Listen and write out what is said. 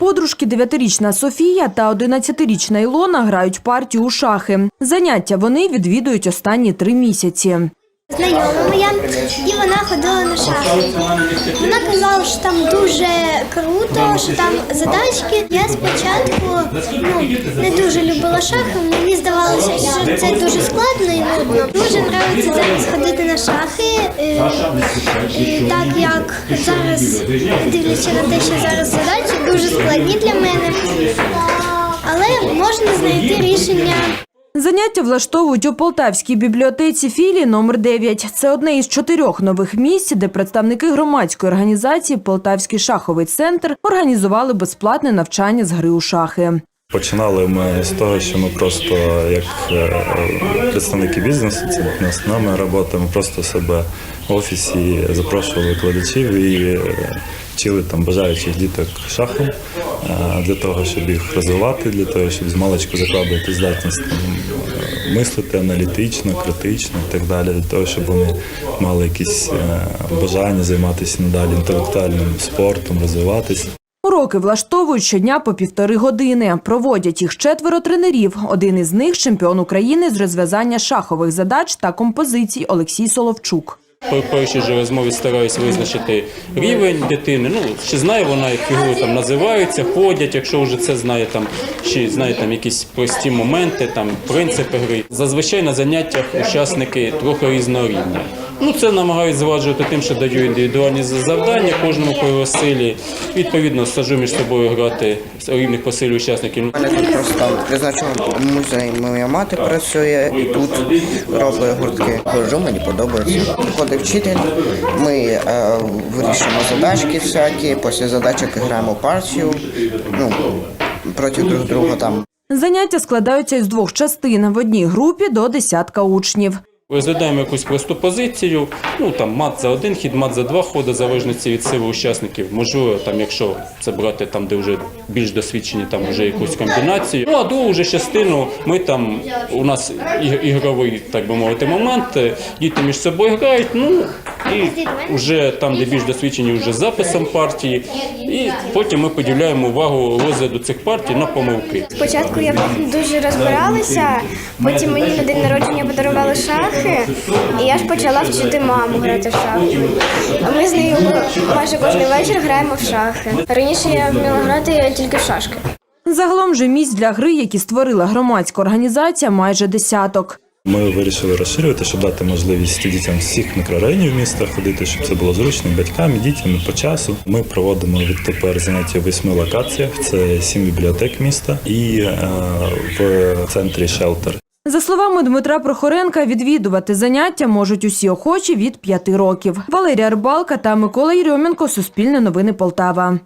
Подружки дев'ятирічна Софія та 11-річна Ілона грають партію у шахи. Заняття вони відвідують останні три місяці. Знайома моя, і вона ходила на шахи. Вона казала, що там дуже круто, що там задачки. Я спочатку ну, не дуже любила шахи. Мені здавалося, що це дуже складно і нудно. Дуже подобається зараз ходити на шахи, е, і так як зараз, дивлячись на те, що зараз задачі дуже складні для мене, але можна знайти рішення. Заняття влаштовують у Полтавській бібліотеці філії номер 9 Це одне із чотирьох нових місць, де представники громадської організації Полтавський шаховий центр організували безплатне навчання з гри у шахи. Починали ми з того, що ми просто як е, представники бізнесу, це не основна робота, ми просто себе в офісі запрошували викладачів і е, вчили там бажаючих діток шахом е, для того, щоб їх розвивати, для того, щоб з маличку закладувати здатність там, мислити аналітично, критично і так далі, для того, щоб вони мали якісь е, бажання займатися надалі інтелектуальним спортом, розвиватися. Уроки влаштовують щодня по півтори години. Проводять їх четверо тренерів. Один із них чемпіон України з розв'язання шахових задач та композицій Олексій Соловчук. При першій же розмові стараюся визначити рівень дитини. Ну чи знає вона, як фігури там називаються, ходять, якщо вже це знає там, чи знає там якісь прості моменти, там принципи гри. Зазвичай на заняттях учасники трохи різного рівня. Ну це намагаюсь зважувати тим, що даю індивідуальні завдання кожному по силі. Відповідно, саджу між собою грати з рівних по силі учасників. У мене тут просто призначений музей. Моя мати працює і тут робить гуртки. Ходжу, мені подобається. Приходить вчитель, ми е, вирішуємо задачки всякі, після задачок граємо партію. Ну, проти друг друга там. Заняття складаються із двох частин. В одній групі до десятка учнів. Розглядаємо якусь просту позицію, ну там мат за один хід, мат за два ходи, залежності від сили учасників. Можливо, там, якщо це брати там, де вже більш досвідчені, там вже якусь комбінацію. Ну а другу вже частину ми там у нас ігровий, так би мовити, момент. Діти між собою грають. Ну і вже там, де більш досвідчені, вже записом партії. І потім ми поділяємо увагу розгляду цих партій на помилки. Спочатку я дуже розбиралася, потім мені на день народження подарували шахи, і я ж почала вчити маму грати в шахи. А ми з нею майже кожен вечір граємо в шахи. Раніше я вміла грати тільки в шашки. Загалом же місць для гри, які створила громадська організація, майже десяток. Ми вирішили розширювати, щоб дати можливість дітям всіх мікрорайонів міста ходити, щоб це було зручно батькам, і дітям і по часу. Ми проводимо відтепер заняття в восьми локаціях. Це сім бібліотек міста і е, в центрі шелтер. За словами Дмитра Прохоренка, відвідувати заняття можуть усі охочі від п'яти років. Валерія Рибалка та Микола Єрьоменко, Суспільне новини Полтава.